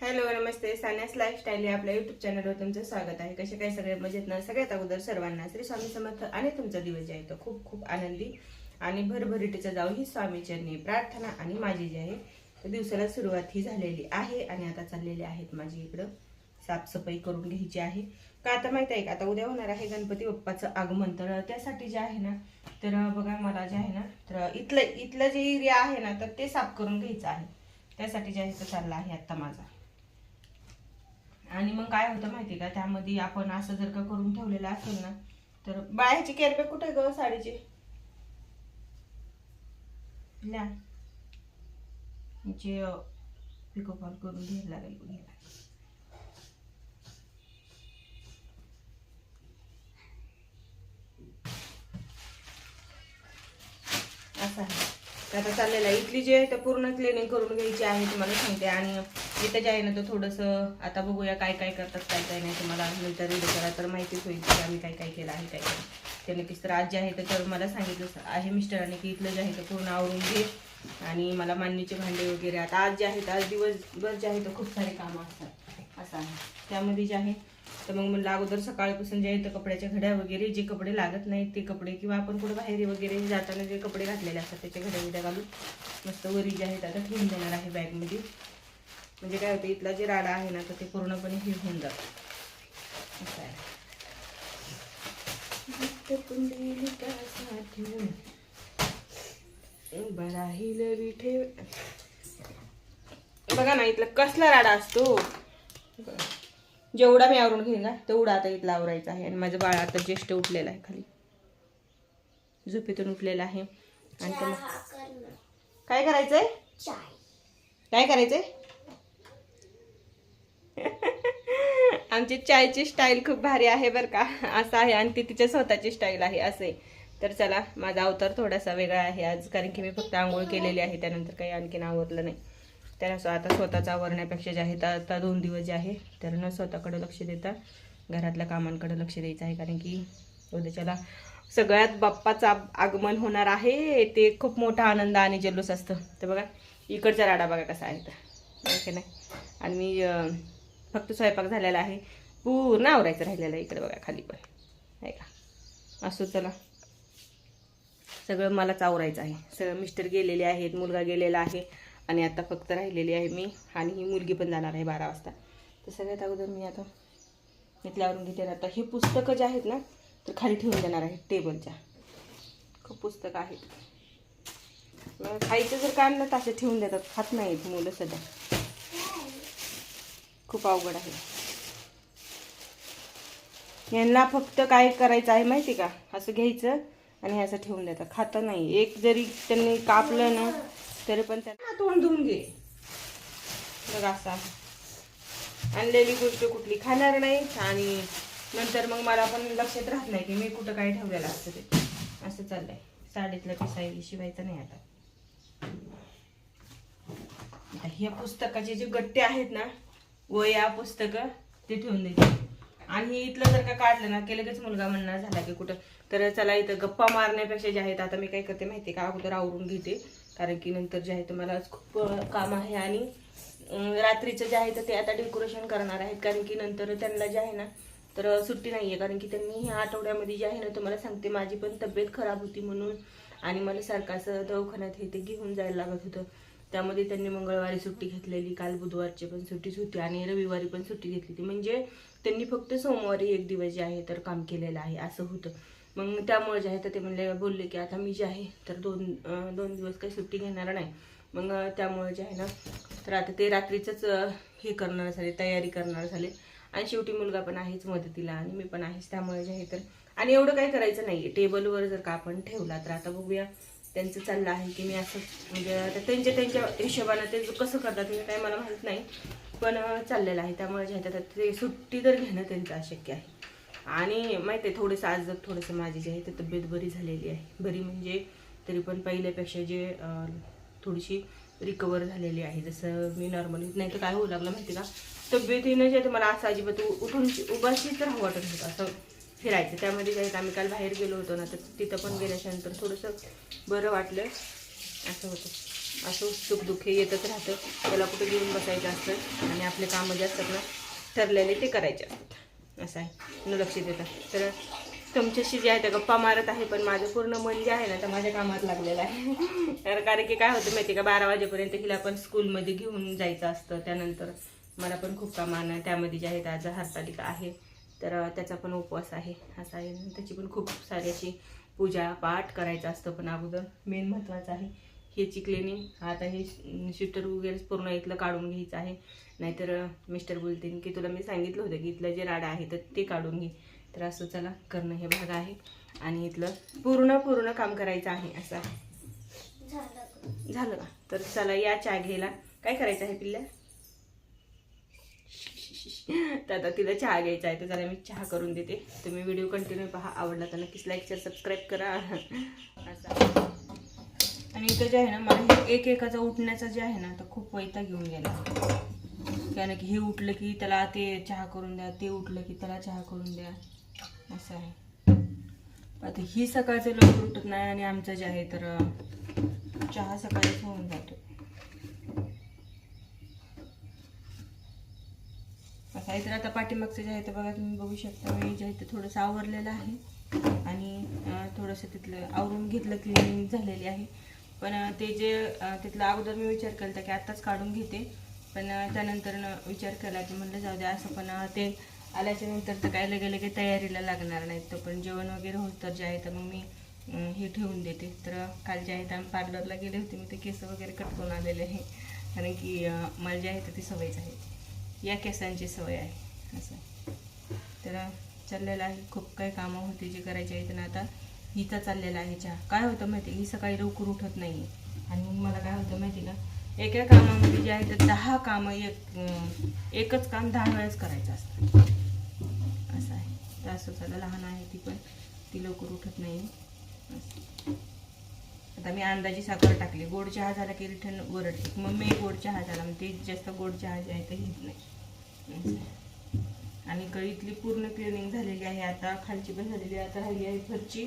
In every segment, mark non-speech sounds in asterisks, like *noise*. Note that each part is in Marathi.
हॅलो नमस्ते. सान्यास लाईफस्टाईल या आपल्या युट्यूब चॅनलवर तुमचं स्वागत आहे. कसे काय सगळे मजेत ना? सगळ्यात अगोदर सर्वांना श्री स्वामी समर्थ आणि तुमचा दिवस जे आहे तो खूप खूप आनंदी आणि भरभरीटीचा जाऊ ही स्वामीचरणी प्रार्थना आणि माझी जी आहे तर दिवसाला सुरुवात ही झालेली आहे आणि आता चाललेली आहेत माझी इकडं. साफसफाई करून घ्यायची आहे. का आता माहीत आहे का? आता उद्या होणार आहे गणपती बाप्पाचं आगमन. तर त्यासाठी जे आहे ना तर बघा मला जे आहे ना तर इथलं इथलं जे एरिया आहे ना तर ते साफ करून घ्यायचं आहे. त्यासाठी जे आहे तो चालला आहे आत्ता माझा. आणि मग काय होतं माहिती का? त्यामध्ये आपण असं जर का करून ठेवलेलं असेल ना तर बायाची केरबे कुठे ग साडीची? हिचे पिको करून घ्यायला लागेल असं आहे. आता चाललेलं आहे. इथली जी आहे तर पूर्ण क्लिनिंग करून घ्यायची आहे तुम्हाला सांगते. आणि इथं जे आहे ना तर थोडंसं आता बघूया काय काय करतात काय काय नाही. तुम्हाला नंतर रेडी करा तर माहितीच होईल की आम्ही काय काय केलं आहे काय काय ते नक्कीच तर आज जे आहे तर मला सांगितलं आहे मिस्टरांनी की इथलं जे आहे तर पूर्ण आवरून घे. आणि मला मांडणीचे भांडे वगैरे आता आज जे आहेत आज दिवसभर जे आहे तर खूप सारे कामं असतात. असं आहे. त्यामध्ये जे आहे तर मग मला अगोदर सकाळपासून जे आहे तर कपड्याच्या घड्या वगैरे जे कपडे लागत नाहीत ते कपडे किंवा आपण कुठं बाहेर वगैरे जाताना जे कपडे घातलेले असतात त्याच्या घड्या घड्या घालून मस्त वरी जे आहेत आता ठेवून देणार आहे बॅगमध्ये. म्हणजे काय होतं इथला जे राडा आहे ना तर ते पूर्णपणे हे होऊन जातं. असं आहे. बघा ना इथला कसला राडा असतो. जेवढा मी आवरून घेईन ना तेवढा आता इथला आवरायचा आहे. आणि माझं बाळ आता ज्येष्ठ उठलेलं आहे खाली. झोपेतून उठलेलं आहे. आणि काय करायचंय? काय करायचंय? आमची चायची स्टाईल खूप भारी आहे बरं का. असं आहे आणि ती तिच्या स्वतःची स्टाईल आहे असे तर चला माझा अवतार थोडासा वेगळा आहे आज कारण की मी फक्त आंघोळ केलेली आहे त्यानंतर काही आणखीन आवरलं नाही. तर असं आता स्वतःचा आवरण्यापेक्षा जे आहे तर आता दोन दिवस जे आहे तर न स्वतःकडं लक्ष देता घरातल्या कामांकडे लक्ष द्यायचं आहे कारण की उद्याच्याला सगळ्यात बाप्पाचं आगमन होणार आहे ते खूप मोठा आनंद आणि जल्लोष असतं. तर बघा इकडचा राडा बघा कसा आहे तर. ओके की नाही आणि मी फक्त स्वयंपाक झालेला आहे. पूर्ण आवरायचं राहिलेलं आहे इकडे बघा खाली पण. आहे का? असो चला. सगळं मलाच आवरायचं आहे. सगळं मिस्टर गेलेले आहेत मुलगा गेलेला आहे आणि आता फक्त राहिलेली आहे मी आणि ही मुलगी पण जाणार आहे बारा वाजता. तर सगळ्यात अगोदर मी आता इथल्यावरून घेते. आता हे पुस्तकं जे आहेत ना तर खाली ठेवून देणार आहेत टेबलच्या. खूप पुस्तकं आहेत. मग खायचं जर का आणलं तर असे ठेवून देतात. खात नाहीत मुलं सध्या. खूप अवघड आहे. यांना फक्त काय करायचं आहे माहिती का? असं घ्यायचं आणि ह्याचं असं ठेवून द्यायचं. खातं नाही. एक जरी त्यांनी कापलं ना तरी पण त्यांना तोंड धुवून घे. बघा असं आहे. आणलेली गोष्ट कुठली? खाणार नाही आणि नंतर मग मला पण लक्षात राहत नाही की मी कुठं काय ठेवलेलं असतं ते. असं चाललंय. साडीतलं पिसाई शिवायचं नाही आता. ह्या पुस्तकाचे जे गट्टे आहेत ना वया पुस्तकं ते ठेवून द्यायची आणि इथलं जर का काढलं ना की लगेच मुलगा म्हणणार झाला की कुठं तर चला इथं गप्पा मारण्यापेक्षा जे आहेत आता मी काय करते माहिती का? अगोदर आवरून घेते. कारण की नंतर जे आहे तर मला खूप काम आहे आणि रात्रीचं जे आहे तर ते आता डेकोरेशन करणार आहेत. कारण की नंतर त्यांना जे आहे ना तर सुट्टी नाही आहे कारण की त्यांनी ह्या आठवड्यामध्ये जे आहे ना तुम्हाला सांगते माझी पण तब्येत खराब होती म्हणून. आणि मला सारखं असं दवाखान्यात हे ते घेऊन जायला लागत होतं. त्यामध्ये त्यांनी मंगळवारी सुट्टी घेतलेली काल बुधवारची पण सुट्टीच होती आणि रविवारी पण सुट्टी घेतलेली म्हणजे त्यांनी फक्त सोमवारी एक दिवस जे आहे तर काम केलेलं आहे असं होतं. मग त्यामुळे जे आहे तर ते म्हणले बोलले की आता मी जे आहे तर दोन दोन दिवस काही सुट्टी घेणार नाही. मग त्यामुळे जे आहे ना तर आता ते रात्रीचंच हे करणार झाले तयारी करणार झाले. आणि शेवटी मुलगा पण आहेच मदतीला आणि मी पण आहेच त्यामुळे जे आहे तर. आणि एवढं काही करायचं नाही टेबलवर जर का आपण ठेवला तर आता बघूया त्यांचं चाललं आहे की मी असं म्हणजे आता त्यांच्या त्यांच्या हिशोबानं ते कसं करतात हे काय मला माहीत नाही पण चाललेलं आहे. त्यामुळे जे आहे ते सुट्टी तर घेणं त्यांचं अशक्य आहे. आणि माहिती आहे थोडंसं आज जर थोडंसं माझी जी आहे ते तब्येत बरी झालेली आहे. बरी म्हणजे तरी पण पहिल्यापेक्षा जे थोडीशी रिकवर झालेली आहे. जसं मी नॉर्मली नाही तर काय होऊ लागलं माहिती का? तब्येतीनं जे आहे मला असं अजिबात उठून उभाशीच राहू वाटत होतं असं फिरायचं. त्यामध्ये काही आम्ही काल बाहेर गेलो होतो ना तर तिथं पण गेल्याच्यानंतर थोडंसं बरं वाटलं. असं होतं. असं सुख दुःख हे येतच राहतं. त्याला कुठं घेऊन बसायचं असतं आणि आपले कामं जे असतात ना ठरलेले ते करायचे. असतात असं आहे. न लक्ष देतात तर तुमच्याशी जे आहे त्या गप्पा मारत आहे पण माझं पूर्ण मन जे आहे ना तर माझ्या कामात लागलेलं आहे. *laughs* तर कारण की काय होतं माहिती आहे का बारा वाजेपर्यंत हिला पण स्कूलमध्ये घेऊन जायचं असतं. त्यानंतर मला पण खूप कामं आहे. त्यामध्ये जे आहेत आज हरतालिका आहे. तर त्याचा पण उपवास आहे. असा आहे. त्याची पण खूप सारी अशी पूजा पाठ करायचं असतं पण अगोदर. मेन महत्त्वाचं आहे. ह्याची क्लिनिंग आता हे शिटर वगैरे पूर्ण इथलं काढून घ्यायचं आहे. नाहीतर मिस्टर बोलतील की तुला मी सांगितलं होतं की इथलं जे राडा आहे तर ते काढून घे. तर असं चला करणं हे भाग आहे. आणि इथलं पूर्ण पूर्ण काम करायचं आहे. असं झालं का? तर चला या चहा घ्यायला. काय करायचं आहे पिल्ल्या? तर आता तिला चहा घ्यायचा आहे तर जरा मी चहा करून देते. तुम्ही व्हिडिओ कंटिन्यू पहा आवडला तर नक्कीच लाईक शेअर सबस्क्राईब करा. असा. आणि इथं जे आहे ना मला एक एकाचा उठण्याचा जे आहे ना तर खूप वैता घेऊन गेला. कारण की हे उठलं की त्याला ते चहा करून द्या ते उठलं की त्याला चहा करून द्या. असं आहे. आता ही सकाळचं लवकर उठत नाही आणि आमचं जे आहे तर चहा सकाळीच होऊन जातो. असं आहे तर आता पाठीमागचं जे आहे तर बघा तुम्ही बघू शकता. मी जे आहे ते थोडंसं आवरलेलं आहे. आणि थोडंसं तिथलं आवरून घेतलं क्लिनिंग झालेली आहे. पण ते जे तिथलं अगोदर मी विचार केला होता की आत्ताच काढून घेते. पण त्यानंतर विचार केला की म्हणलं जाऊ द्या असं पण ते आल्याच्यानंतर तर काय लगे लगे तयारीला लागणार नाही तर पण जेवण वगैरे होत तर जे आहे तर मग मी हे ठेवून देते. तर काल जे आहे तर आम्ही पार्लरला गेले होते. मी ते केस वगैरे कट करून आलेले आहे. कारण की मला जे आहे तर ती सवयच आहे. या केसांची सवय आहे. असं. तर चाललेलं आहे. खूप काही कामं होती जी करायची आहेत ना आता हिचा चाललेला आहे चहा. काय होतं माहिती ही सकाळी लवकर उठत नाही आणि मग मला काय होतं माहिती का? एका कामामध्ये जे आहे तर दहा कामं एक एकच काम दहा वेळेस करायचं असतं. असं आहे. तर असं लहान आहे ती पण. ती लवकर उठत नाही असं. आता मी अंदाजी साखर टाकली. गोड चहा झाला की रिटर्न ओरडते. मग मी गोड चहा झाला. मग ते जास्त गोड चहा जे आहे ते घेत नाही. आणि कळीतली पूर्ण क्लिनिंग झालेली आहे. आता खालची पण झालेली आहे. आता राहिली आहे फरची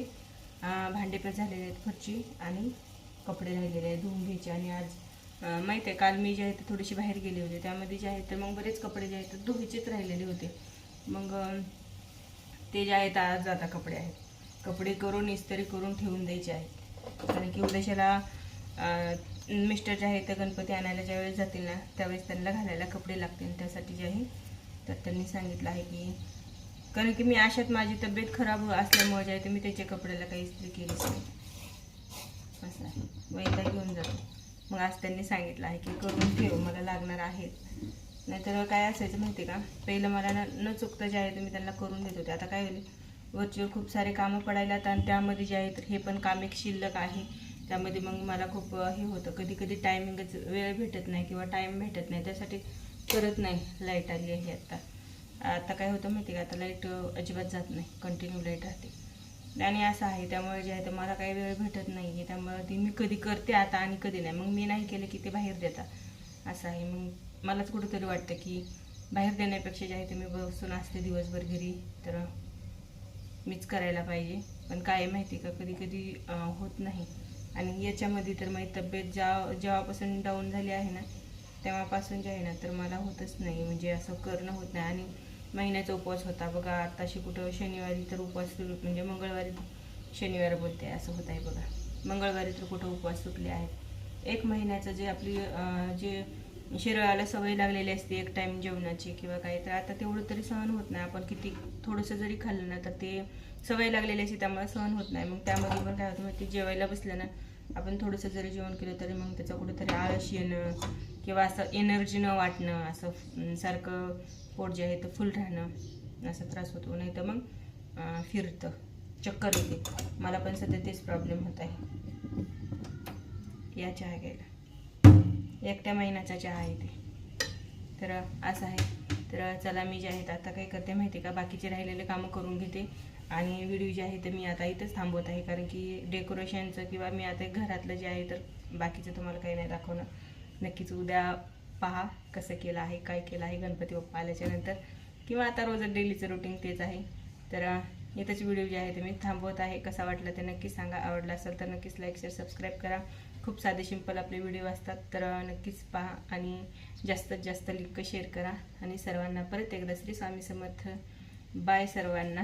भांडे पण झालेले आहेत फरची आणि कपडे राहिलेले आहेत. धुवून घ्यायचे. आणि आज माहीत माहिती आहे काल मी जे आहे ते थोडीशी बाहेर गेले होते. त्यामध्ये जे आहे तर मग बरेच कपडे जे आहेत तर धुवायचेच राहिलेले होते. मग ते जे आहेत आज आता कपडे आहेत. कपडे करून इस्त्री करून ठेवून द्यायचे आहेत. कारण की उद्याच्याला मिस्टर जे आहे ते गणपती आणायला ज्यावेळेस जातील ना त्यावेळेस त्यांना घालायला कपडे लागतील त्यासाठी जे आहे तर त्यांनी सांगितलं आहे की कारण की मी अशात माझी तब्येत खराब असल्यामुळे जे आहे ते मी त्याच्या कपड्याला काही इस्त्री केलीच नाही. असं आहे वैता घेऊन जातो. मग आज त्यांनी सांगितलं आहे की करून ठेव मला लागणार आहेत. नाहीतर काय असायचं माहिती का? पहिलं मला न न चुकतं जे आहे ते मी त्यांना करून देत होते. आता काय होईल? वरचीवर खूप सारे कामं पडायला आणि त्यामध्ये जे आहे तर हे पण काम एक शिल्लक आहे. त्यामध्ये मग मला खूप हे होतं. कधी कधी टायमिंगच वेळ भेटत नाही किंवा टाईम भेटत नाही. त्यासाठी करत नाही लाइट आली आहे आत्ता आता काय होतं माहिती का? आता लाइट अजिबात जात नाही. कंटिन्यू लाइट राहते. आणि असं आहे. त्यामुळे जे आहे तर मला काही वेळ भेटत नाही आहे त्यामुळे ती मी कधी करते आता आणि कधी नाही. मग मी नाही केलं की ते बाहेर देतात असं आहे. मग मलाच कुठंतरी वाटतं की बाहेर देण्यापेक्षा जे आहे ते मी बसून असते दिवसभर घरी. तर मीच करायला पाहिजे. पण काय आहे माहिती का? कधी कधी होत नाही. आणि याच्यामध्ये तर माझी तब्येत ज्या जेव्हापासून डाऊन झाली आहे ना तेव्हापासून जे आहे ना तर मला होतच नाही. म्हणजे असं करणं होत नाही. आणि महिन्याचा उपवास होता. बघा आताशी कुठं शनिवारी तर उपवास सुरू म्हणजे मंगळवारी शनिवार बोलते. असं होत आहे बघा. मंगळवारी तर कुठं उपवास सुटले आहेत. एक महिन्याचं जे आपली जे शरीराला सवय लागलेली असते एक टाइम जेवणाची किंवा काही. तर आता तेवढं तरी सहन होत नाही. आपण किती थोडंसं जरी खाल्लं ना तर ते सवय लागलेली असते त्यामुळे सहन होत नाही. मग त्यामध्ये पण काय होतं माहिती? जेवायला बसलं ना आपण थोडंसं जरी जेवण केलं तरी मग त्याचं कुठेतरी आळस येणं किंवा असं एनर्जी न वाटणं असं सारखं पोट जे आहे ते फुल राहणं असा त्रास होतो. नाही तर मग फिरतं. चक्कर येते. मला पण सध्या तेच प्रॉब्लेम होत आहे. या चहा घ्यायला एकट्या महिन्याचा चहा आहे ते. तर असं आहे. तर चला मी जे आहेत आता काय करते माहिती आहे का? बाकीचे राहिलेले कामं करून घेते. आणि व्हिडिओ जे आहे ते मी आता इथंच थांबवत आहे. कारण की डेकोरेशनचं किंवा मी आता घरातलं जे आहे तर बाकीचं तुम्हाला काही नाही दाखवणं नक्कीच उद्या पहा कसं केलं आहे काय केलं आहे गणपती बाप्पा आल्याच्यानंतर. किंवा आता रोज डेलीचं रुटीन तेच आहे. तर इथंच व्हिडिओ जे आहे ते मी थांबवत आहे. कसा वाटला ते नक्कीच सांगा. आवडला असेल तर नक्कीच लाईक शेअर सबस्क्राईब करा. खूप साधे सिंपल आपले व्हिडिओ असतात तर नक्कीच पहा आणि जास्तीत जास्त लिंक शेअर करा. आणि सर्वांना परत एकदा श्री स्वामी समर्थ. बाय सर्वांना.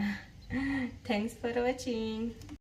Thanks for watching